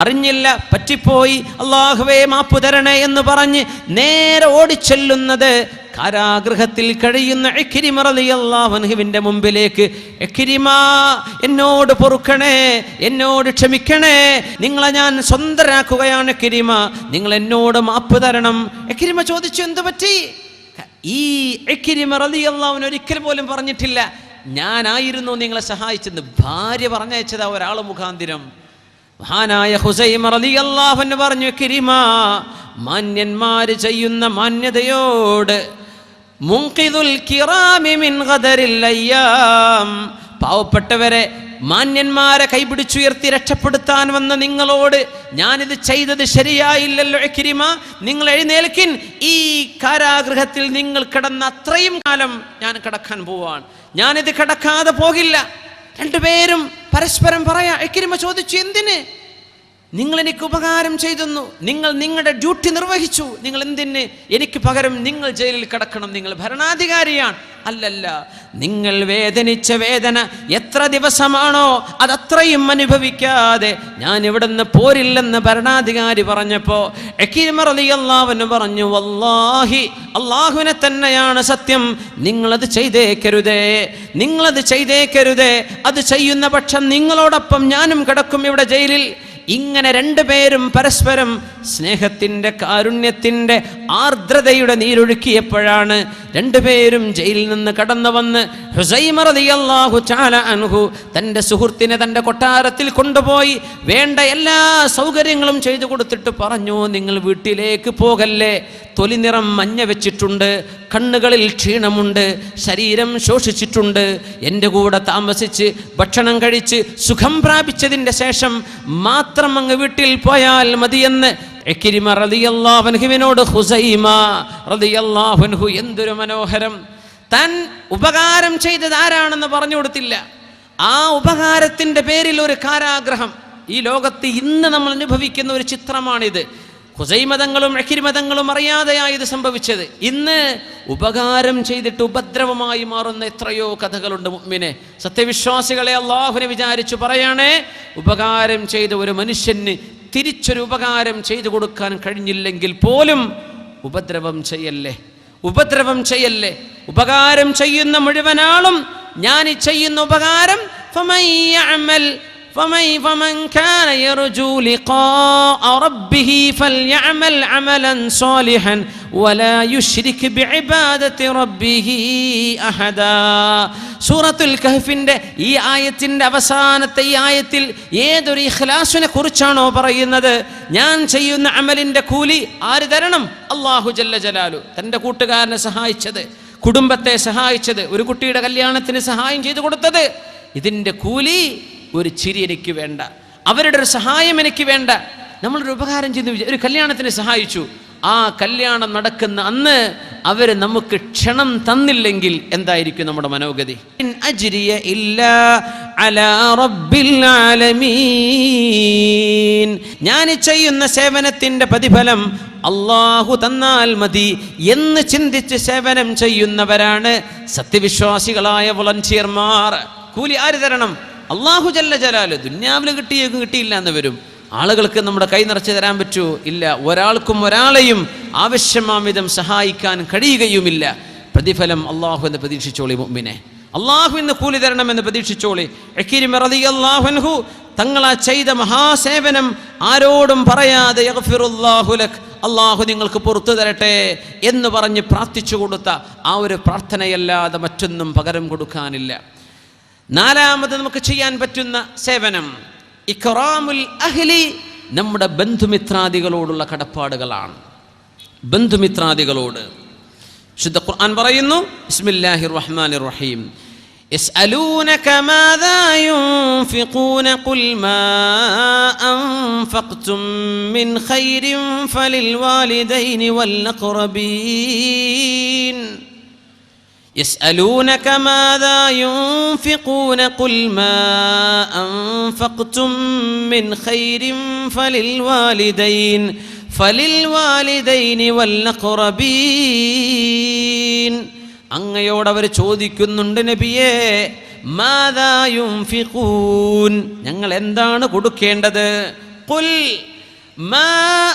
അറിഞ്ഞില്ല പറ്റിപ്പോയി. അള്ളാഹുവേ മാപ്പു തരണേ എന്ന് പറഞ്ഞ് നേരെ ഓടിച്ചെല്ലുന്നത് കാരാഗൃഹത്തിൽ കഴിയുന്ന എക്കിരിമ റളിയല്ലാഹുവിന്റെ മുമ്പിലേക്ക്. എക്കിരിമ എന്നോട് പൊറുക്കണേ എന്നോട് ക്ഷമിക്കണേ നിങ്ങളെ ഞാൻ സ്വന്തരാക്കുകയാണ് എക്കിരിമ നിങ്ങൾ എന്നോട് മാപ്പ് തരണം. എക്കിരിമ ചോദിച്ചു എന്തു പറ്റി? ഈ എക്കിരിമ അള്ളാഹുൻ ഒരിക്കലും പോലും പറഞ്ഞിട്ടില്ല. ഞാനായിരുന്നു നിങ്ങളെ സഹായിച്ചെന്ന് ഭാര്യ പറഞ്ഞയച്ചത് ഒരാൾ മുഖാന്തിരം. മഹാനായ ഹുസൈം റളിയല്ലാഹു അൻഹു പറഞ്ഞു കിരിമ മാന്യന്മാര് ചെയ്യുന്ന മാന്യതയോട് മുൻഖിദുൽ കിറാമി മിൻ ഖദരിൽ അയ്യാം. പാവപ്പെട്ടവരെ മാന്യന്മാരെ കൈപിടിച്ചുയർത്തി രക്ഷപ്പെടുത്താൻ വന്ന നിങ്ങളോട് ഞാനിത് ചെയ്തത് ശരിയായില്ലല്ലോ കിരിമ. നിങ്ങൾ എഴുന്നേൽക്കിൻ ഈ കാരാഗ്രഹത്തിൽ നിങ്ങൾ കിടന്ന അത്രയും കാലം ഞാൻ കിടക്കാൻ പോവാണ്. ഞാനിത് കിടക്കാതെ പോകില്ല. രണ്ടുപേരും പരസ്പരം പറയാ എക്കിരിമ ചോദിച്ചു എന്തിന്? നിങ്ങൾ എനിക്ക് ഉപകാരം ചെയ്തെന്നു. നിങ്ങൾ നിങ്ങളുടെ ഡ്യൂട്ടി നിർവഹിച്ചു. നിങ്ങൾ എന്തിന്? എനിക്ക് പകരം നിങ്ങൾ ജയിലിൽ കിടക്കണം. നിങ്ങൾ ഭരണാധികാരിയാണ്. അല്ലല്ല. നിങ്ങൾ വേദനിച്ച വേദന എത്ര ദിവസമാണോ അതത്രയും അനുഭവിക്കാതെ ഞാൻ ഇവിടുന്ന് പോരില്ലെന്ന് ഭരണാധികാരി പറഞ്ഞപ്പോ അള്ളാഹുവിന് പറഞ്ഞു വല്ലാഹി അള്ളാഹുവിനെ തന്നെയാണ് സത്യം. നിങ്ങളത് ചെയ്തേക്കരുതേ. നിങ്ങളത് ചെയ്തേക്കരുതേ. അത് ചെയ്യുന്ന പക്ഷം നിങ്ങളോടൊപ്പം ഞാനും കിടക്കും ഇവിടെ ജയിലിൽ. ഇങ്ങനെ രണ്ടുപേരും പരസ്പരം സ്നേഹത്തിന്റെ കാരുണ്യത്തിന്റെ ആർദ്രതയുടെ നീരൊഴുക്കിയപ്പോഴാണ് രണ്ടുപേരും ജയിലിൽ നിന്ന് കടന്നു വന്ന് ഹുസൈമറിയാഹു ചാല അൻഹു തന്റെ സുഹൃത്തിനെ തന്റെ കൊട്ടാരത്തിൽ കൊണ്ടുപോയി വേണ്ട എല്ലാ സൗകര്യങ്ങളും ചെയ്തു കൊടുത്തിട്ട് പറഞ്ഞു നിങ്ങൾ വീട്ടിലേക്ക് പോകല്ലേ? തൊലി നിറം മഞ്ഞ വെച്ചിട്ടുണ്ട് കണ്ണുകളിൽ ക്ഷീണമുണ്ട് ശരീരം ശോഷിച്ചിട്ടുണ്ട്. എന്റെ കൂടെ താമസിച്ച് ഭക്ഷണം കഴിച്ച് സുഖം പ്രാപിച്ചതിന്റെ ശേഷം മാത്രം അങ്ങ് വീട്ടിൽ പോയാൽ മതിയെന്ന് ഹുസൈമ എന്തൊരു മനോഹരം. താൻ ഉപകാരം ചെയ്തത് ആരാണെന്ന് പറഞ്ഞു കൊടുത്തില്ല. ആ ഉപകാരത്തിന്റെ പേരിൽ ഒരു കാരാഗ്രഹം. ഈ ലോകത്ത് ഇന്ന് നമ്മൾ അനുഭവിക്കുന്ന ഒരു ചിത്രമാണിത്. ഹുസൈമതങ്ങളും അഖിരിമതങ്ങളും അറിയാതെയായി ഇത് സംഭവിച്ചത്. ഇന്ന് ഉപകാരം ചെയ്തിട്ട് ഉപദ്രവമായി മാറുന്ന എത്രയോ കഥകളുണ്ട് മുമ്മിനെ സത്യവിശ്വാസികളെ അള്ളാഹുനെ വിചാരിച്ചു പറയണേ ഉപകാരം ചെയ്ത ഒരു മനുഷ്യന് തിരിച്ചൊരു ഉപകാരം ചെയ്തു കൊടുക്കാൻ കഴിഞ്ഞില്ലെങ്കിൽ പോലും ഉപദ്രവം ചെയ്യല്ലേ? ഉപദ്രവം ചെയ്യല്ലേ? ഉപകാരം ചെയ്യുന്ന മുഴുവനാളും ഞാൻ ചെയ്യുന്ന ഉപകാരം فمن يعمل فمن فمن كان يرجو لقاء ربه فليعمل عملا صالحا ولا يشرك بعبادة ربه أحدا സൂറത്തുൽ കഹഫിന്റെ ഈ ആയത്തിന്റെ അവസാനത്തെ ഈ ആയത്തിൽ ഏതൊരു ഇഖ്ലാസിനെ കുറിച്ചാണോ പറയുന്നത് ഞാൻ ചെയ്യുന്ന അമലിന്റെ കൂലി ആര് തരണം അള്ളാഹു ജല്ല ജലാലു തൻ്റെ കൂട്ടുകാരനെ സഹായിച്ചത് കുടുംബത്തെ സഹായിച്ചത് ഒരു കുട്ടിയുടെ കല്യാണത്തിന് സഹായം ചെയ്തു കൊടുത്തത് ഇതിൻ്റെ കൂലി ഒരു ചിരി എനിക്ക് വേണ്ട. അവരുടെ ഒരു സഹായം എനിക്ക് വേണ്ട. നമ്മളൊരു ഉപകാരം ചെയ്തു ഒരു കല്യാണത്തിന് സഹായിച്ചു. ആ കല്യാണം നടക്കുന്ന അന്ന് അവർ നമുക്ക് ക്ഷണം തന്നില്ലെങ്കിൽ എന്തായിരിക്കും നമ്മുടെ മനോഗതി? ഞാൻ ചെയ്യുന്ന സേവനത്തിന്റെ പ്രതിഫലം അള്ളാഹു തന്നാൽ മതി എന്ന് ചിന്തിച്ച് സേവനം ചെയ്യുന്നവരാണ് സത്യവിശ്വാസികളായ വോളണ്ടിയർമാർ കൂലി ആര് തരണം? അള്ളാഹു ജല്ല ജലാൽ ദുന്യാവിൽ കിട്ടിയേക്കും കിട്ടിയില്ല എന്ന് വരും. ആളുകൾക്ക് നമ്മുടെ കൈ നിറച്ച് തരാൻ പറ്റുമോ ഇല്ല ഒരാൾക്കും ഒരാളെയും ആവശ്യമാം വിധം സഹായിക്കാൻ കഴിയുകയുമില്ല. പ്രതിഫലം അള്ളാഹു എന്ന് പ്രതീക്ഷിച്ചോളി മുമ്പിനെ അള്ളാഹു എന്ന് കൂലി തരണമെന്ന് പ്രതീക്ഷിച്ചോളി. അള്ളാഹുൻഹു തങ്ങളാ ചെയ്ത മഹാസേവനം ആരോടും പറയാതെ അള്ളാഹു നിങ്ങൾക്ക് പുറത്തു തരട്ടെ എന്ന് പറഞ്ഞ് പ്രാർത്ഥിച്ചു കൊടുത്ത ആ ഒരു പ്രാർത്ഥനയല്ലാതെ മറ്റൊന്നും പകരം കൊടുക്കാനില്ല. നാലാമത് നമുക്ക് ചെയ്യാൻ പറ്റുന്ന സേവനം ഇഖറാമുൽ അഹ്ലി നമ്മുടെ ബന്ധുമിത്രാദികളോടുള്ള കടപ്പാടുകളാണ് ബന്ധുമിത്രാദികളോട് ശുദ്ധ ഖുർആൻ പറയുന്നു ബിസ്മില്ലാഹിർ റഹ്മാനിർ റഹീം يسألونك ماذا ينفقون قل ما أنفقتم من خير فللوالدين والأقربين يسألونك ماذا ينفقون قل ما أنفقتم من خير فللوالدين فللوالدين والأقربين അങ്ങയോട് അവർ ചോദിക്കുന്നുണ്ട് നബിയേ മാതായും ഫിഖൂൻ ഞങ്ങൾ എന്താണ് കൊടുക്കേണ്ടത് ഖുൽ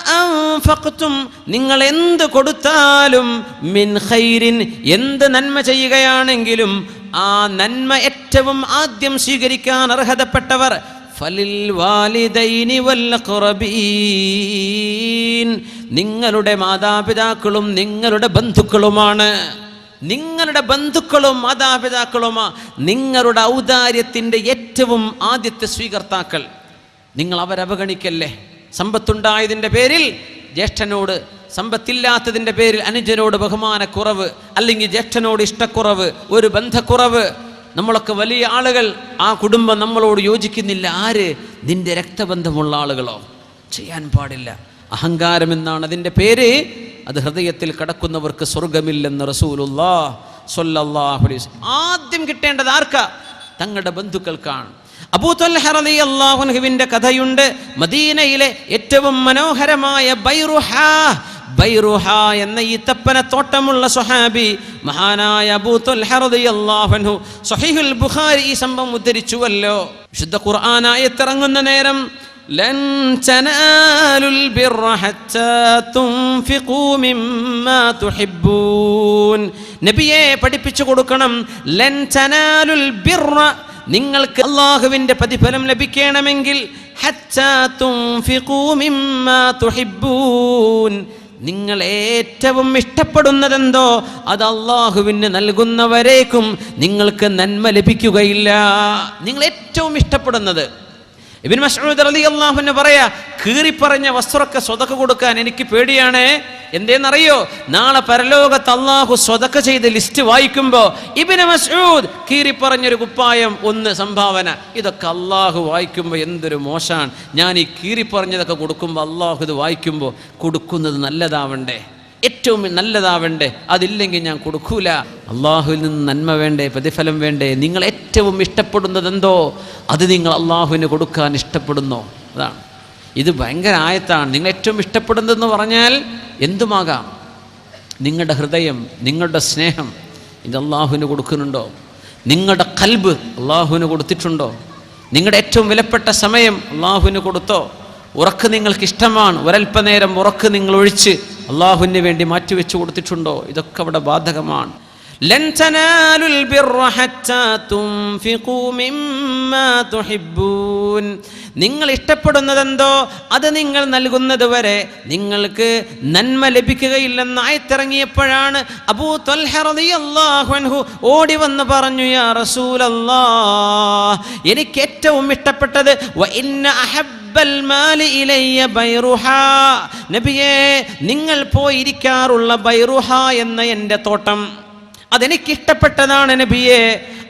അൻഫഖ്തും നിങ്ങൾ എന്ത് കൊടുത്താലും മിൻ ഖൈരിൻ എന്ത് നന്മ ചെയ്യുകയാണെങ്കിലും ആ നന്മ ഏറ്റവും ആദ്യം സ്വീകരിക്കാൻ അർഹതപ്പെട്ടവർ ഫലിൽ വാലിദൈനി ഖറബീൻ. നിങ്ങളുടെ മാതാപിതാക്കളും നിങ്ങളുടെ ബന്ധുക്കളുമാണ്. നിങ്ങളുടെ ബന്ധുക്കളും മാതാപിതാക്കളുമാ. നിങ്ങളുടെ ഔദാര്യത്തിന്റെ ഏറ്റവും ആദ്യത്തെ സ്വീകർത്താക്കൾ. നിങ്ങൾ അവരവഗണിക്കല്ലേ? സമ്പത്തുണ്ടായതിന്റെ പേരിൽ ജ്യേഷ്ഠനോട് സമ്പത്തില്ലാത്തതിന്റെ പേരിൽ അനുജനോട് ബഹുമാനക്കുറവ് അല്ലെങ്കിൽ ജ്യേഷ്ഠനോട് ഇഷ്ടക്കുറവ് ഒരു ബന്ധക്കുറവ്. നമ്മളൊക്കെ വലിയ ആളുകൾ ആ കുടുംബം നമ്മളോട് യോജിക്കുന്നില്ല. ആര്? നിന്റെ രക്തബന്ധമുള്ള ആളുകളോ? ചെയ്യാൻ പാടില്ല. അഹങ്കാരം എന്നാണ് അതിന്റെ പേര്. അത് ഹൃദയത്തിൽ കടക്കുന്നവർക്ക് സ്വർഗമില്ലെന്ന് റസൂലുല്ലാ സൊല്ലാഹുലീസ്. ആദ്യം കിട്ടേണ്ടത് ആർക്കാ? തങ്ങളുടെ ബന്ധുക്കൾക്കാണ്. അബൂത്വൽഹറിയാഹുവിൻ്റെ കഥയുണ്ട് മദീനയിലെ ഏറ്റവും മനോഹരമായ ബൈറുഹ ബൈറുഹ എന്ന ഈ തപ്പന തോട്ടമുള്ള സ്വഹാബി മഹാനായ അബൂത്വൽഹറിയാഹു സഹിഹുൽ ബുഖാരി ഈ സംഭവം ഉദ്ധരിച്ചുവല്ലോ വിശുദ്ധ ഖുർആനായത്തിറങ്ങുന്ന നേരം لن تنالوا البر حتى تنفقوا مما تحبون നബിയെ പഠിപ്പിച്ചു കൊടുക്കണം ലൻ തനാലുൽ ബിർറ നിങ്ങൾക്ക് അള്ളാഹുവിന്റെ പ്രതിഫലം ലഭിക്കണമെങ്കിൽ നിങ്ങൾ ഏറ്റവും ഇഷ്ടപ്പെടുന്നതെന്തോ അത് അള്ളാഹുവിന് നൽകുന്നവരേക്കും നിങ്ങൾക്ക് നന്മ ലഭിക്കുകയില്ല. നിങ്ങൾ ഏറ്റവും ഇഷ്ടപ്പെടുന്നത്. ഇബിൻ മസ്ഊദ് റളിയല്ലാഹു അൻഹു പറയാ കീറിപ്പറഞ്ഞ വസ്ത്രമൊക്കെ സ്വതക്ക് കൊടുക്കാൻ എനിക്ക് പേടിയാണ്. എന്തേന്നറിയോ? നാളെ പരലോകത്ത് അള്ളാഹു സ്വതക്ക ചെയ്ത് ലിസ്റ്റ് വായിക്കുമ്പോൾ ഇബിന് മസൂദ് കീറി പറഞ്ഞൊരു കുപ്പായം ഒന്ന് സംഭാവന. ഇതൊക്കെ അള്ളാഹു വായിക്കുമ്പോൾ എന്തൊരു മോശമാണ് ഞാൻ ഈ കീറി പറഞ്ഞതൊക്കെ കൊടുക്കുമ്പോൾ അള്ളാഹു ഇത് വായിക്കുമ്പോൾ കൊടുക്കുന്നത് നല്ലതാവണ്ടേ? ഏറ്റവും നല്ലതാവണ്ടേ? അതില്ലെങ്കിൽ ഞാൻ കൊടുക്കൂല. അള്ളാഹുവിൽ നിന്ന് നന്മ വേണ്ടേ? പ്രതിഫലം വേണ്ടേ? നിങ്ങൾ ഏറ്റവും ഇഷ്ടപ്പെടുന്നത് എന്തോ അത് നിങ്ങൾ അള്ളാഹുവിന് കൊടുക്കാൻ ഇഷ്ടപ്പെടുന്നോ? അതാണ്. ഇത് ഭയങ്കര ആയത്താണ്. നിങ്ങൾ ഏറ്റവും ഇഷ്ടപ്പെടുന്നതെന്ന് പറഞ്ഞാൽ എന്തുമാകാം? നിങ്ങളുടെ ഹൃദയം നിങ്ങളുടെ സ്നേഹം ഇത് അള്ളാഹുവിന് കൊടുക്കുന്നുണ്ടോ? നിങ്ങളുടെ കൽബ് അള്ളാഹുവിന് കൊടുത്തിട്ടുണ്ടോ? നിങ്ങളുടെ ഏറ്റവും വിലപ്പെട്ട സമയം അള്ളാഹുവിന് കൊടുത്തോ? ഉറക്ക് നിങ്ങൾക്ക് ഇഷ്ടമാണ്. ഒരൽപ്പനേരം ഉറക്ക് നിങ്ങൾ ഒഴിച്ച് അള്ളാഹുവിന് വേണ്ടി മാറ്റിവെച്ച് കൊടുത്തിട്ടുണ്ടോ? ഇതൊക്കെ അവിടെ ബാധകമാണ്. ലൻ നിങ്ങൾ ഇഷ്ടപ്പെടുന്നതെന്തോ അത് നിങ്ങൾ നൽകുന്നത് വരെ നിങ്ങൾക്ക് നന്മ ലഭിക്കുകയില്ലെന്ന് ആയത്തിറങ്ങിയപ്പോഴാണ് അബൂ അൻഹു ഓടി വന്ന് പറഞ്ഞു യാ റസൂലല്ലാഹ് എനിക്ക് ഏറ്റവും ഇഷ്ടപ്പെട്ടത് നബിയേ നിങ്ങൾ പോയിരിക്കാറുള്ള ബൈറുഹ എന്ന എന്റെ തോട്ടം. അതെനിക്കിഷ്ടപ്പെട്ടതാണ് നബിയെ.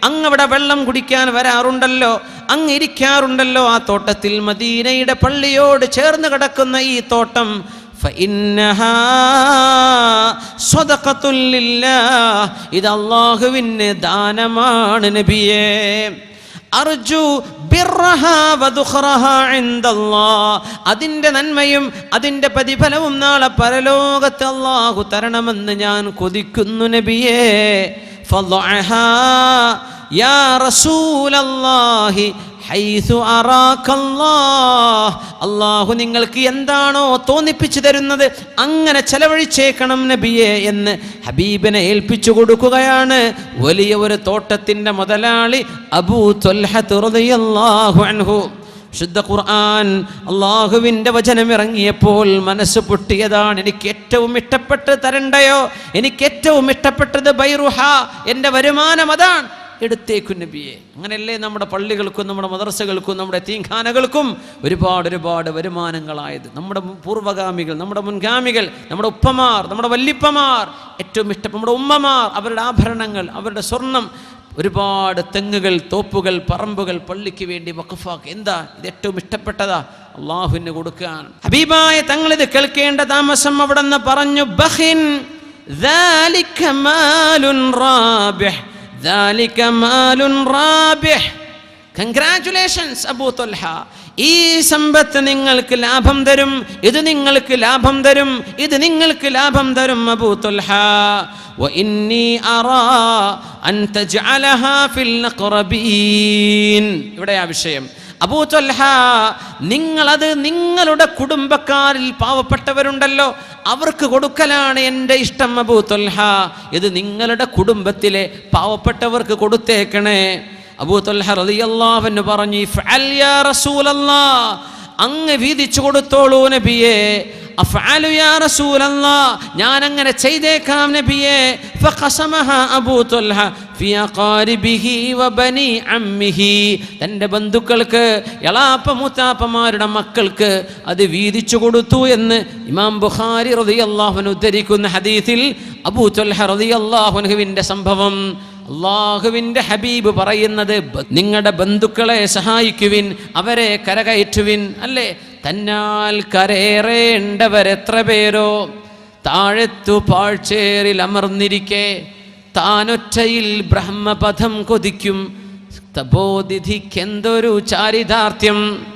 അങ്ങ് അവിടെ വെള്ളം കുടിക്കാൻ വരാറുണ്ടല്ലോ അങ്ങ് ഇരിക്കാറുണ്ടല്ലോ ആ തോട്ടത്തിൽ മദീനയുടെ പള്ളിയോട് ചേർന്ന് കിടക്കുന്ന ഈ തോട്ടം. ഇത് ദാനമാണ് നബിയേ അർജു. അതിന്റെ നന്മയും അതിന്റെ പ്രതിഫലവും നാളെ പരലോകത്ത് അള്ളാഹു തരണമെന്ന് ഞാൻ കൊതിക്കുന്നു നബിയേ അള്ളാഹു നിങ്ങൾക്ക് എന്താണോ തോന്നിപ്പിച്ചു തരുന്നത് അങ്ങനെ ചെലവഴിച്ചേക്കണം നബിയെ എന്ന് ഹബീബിനെ ഏൽപ്പിച്ചു കൊടുക്കുകയാണ്. വലിയ ഒരു തോട്ടത്തിന്റെ മുതലാളി അബൂ അൻഹു. ശുദ്ധ ഖുർആൻ അള്ളാഹുവിന്റെ വചനം ഇറങ്ങിയപ്പോൾ മനസ്സ് പൊട്ടിയതാണ്. എനിക്ക് ഏറ്റവും ഇഷ്ടപ്പെട്ട് തരണ്ടയോ? എനിക്ക് ഏറ്റവും ഇഷ്ടപ്പെട്ടത് ബൈറുഹ എന്റെ വരുമാനം അതാണ്. എടുത്തേക്കും നബിയെ. അങ്ങനെയല്ലേ നമ്മുടെ പള്ളികൾക്കും നമ്മുടെ മദർസകൾക്കും നമ്മുടെ തീങ്കാനകൾക്കും ഒരുപാട് ഒരുപാട് വരുമാനങ്ങളായത്. നമ്മുടെ പൂർവഗാമികൾ നമ്മുടെ മുൻഗാമികൾ നമ്മുടെ ഉപ്പമാർ നമ്മുടെ വല്ലിപ്പമാർ ഏറ്റവും ഇഷ്ടം നമ്മുടെ ഉമ്മമാർ അവരുടെ ആഭരണങ്ങൾ അവരുടെ സ്വർണം ഒരുപാട് തെങ്ങുകൾ തോപ്പുകൾ പറമ്പുകൾ പള്ളിക്ക് വേണ്ടി വഖഫാക്ക് എന്താ ഇത് ഏറ്റവും ഇഷ്ടപ്പെട്ടതാ അള്ളാഹുവിന് കൊടുക്കാൻ ഹബീബായ തങ്ങൾ ഇത് കേൾക്കേണ്ട താമസം അവിടെ നിന്ന് പറഞ്ഞു ബഹിൻ ذلك مال رابح ذلك مال رابح കൺഗ്രാറ്റുലേഷൻസ് അബൂ തൊൽഹ ഈ സമ്പത്ത് നിങ്ങൾക്ക് ലാഭം തരും ഇത് നിങ്ങൾക്ക് ലാഭം തരും ഇത് നിങ്ങൾക്ക് ലാഭം തരും അബൂ തൊൽഹ ഇവിടെ ആ വിഷയം. അബൂ തൊൽഹ നിങ്ങളത് നിങ്ങളുടെ കുടുംബക്കാരിൽ പാവപ്പെട്ടവരുണ്ടല്ലോ അവർക്ക് കൊടുക്കലാണ് എന്റെ ഇഷ്ടം അബൂ തൊൽഹ ഇത് നിങ്ങളുടെ കുടുംബത്തിലെ പാവപ്പെട്ടവർക്ക് കൊടുത്തേക്കണേ. അബൂ ത്വൽഹ റളിയല്ലാഹു പറഞ്ഞു "ഇഫ്അൽ യാ റസൂലല്ലാ അങ്ങ് വീതിച്ചു കൊടുത്തോളൂ നബിയെ. അഫ്അലു യാ റസൂലല്ലാ ഞാൻ അങ്ങനെ ചെയ്തേക്കാം നബിയെ. ഫഖസമഹ അബൂ തുൽഹ തന്റെ ബന്ധുക്കൾക്ക് എളാപ്പ മുത്താപ്പമാരുടെ മക്കൾക്ക് അത് വീതിച്ചു കൊടുത്തു എന്ന് ഇമാം ബുഖാരി റളിയല്ലാഹു ഉദ്ധരിക്കുന്ന ഹദീസിൽ അബൂ തുൽഹ റളിയല്ലാഹുവിന്റെ സംഭവം. അള്ളാഹുവിന്റെ ഹബീബ് പറയുന്നത് നിങ്ങളുടെ ബന്ധുക്കളെ സഹായിക്കുവിൻ അവരെ കരകയറ്റുവിൻ അല്ലേ? തന്നാൽ കരയേറേണ്ടവരെത്ര പേരോ? താഴത്തു പാഴ്ചേറിൽ അമർന്നിരിക്കെ താനൊറ്റയിൽ ബ്രഹ്മപഥം കൊതിക്കും. തപോതിഥിക്കെന്തൊരു ചാരിതാർത്ഥ്യം.